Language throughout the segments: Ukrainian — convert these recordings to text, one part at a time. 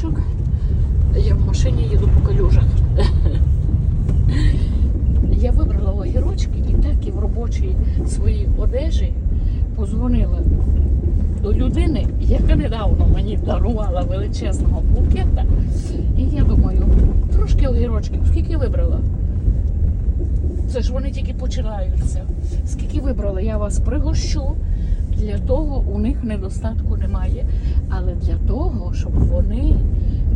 огірочок. Я в машині їду по калюжах. Я вибрала огірочки і так і в робочій своїй одежі позвонила до людини, яка недавно мені дарувала величезного букета. І я думаю, трошки огірочків, скільки вибрала? Це ж вони тільки починаються. Скільки вибрала, я вас пригощу. Для того у них недостатку немає. Щоб вони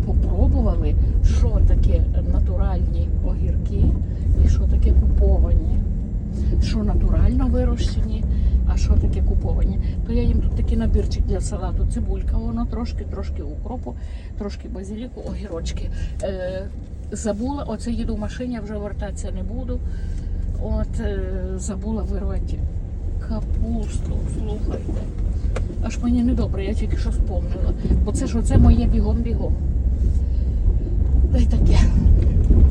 попробували, що таке натуральні огірки і що таке куповані, що натурально вирощені, а що таке куповані. То я їм тут такий набірчик для салату, цибулька, воно трошки, трошки укропу, трошки базиліку, огірочки. Е, забула, оце їду в машині, вже вертатися не буду. От е, забула вирвати капусту, слухайте. Аж мені недобре, я тільки що вспомнила. Бо це ж оце моє бігом-бігом. Та й таке.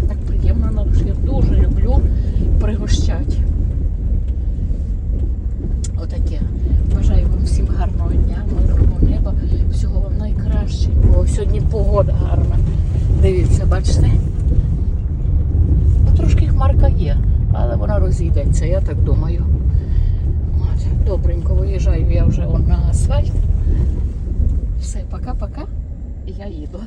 Так приємно на душі. Я дуже люблю пригощати. Отаке. Бажаю вам всім гарного дня, мирного неба, всього вам найкращого. Сьогодні погода гарна. Дивіться, бачите? Трошки хмарка є, але вона розійдеться, я так думаю. Добренько виїжджаю я вже на асфальт. Все, пока-пока. Я їду.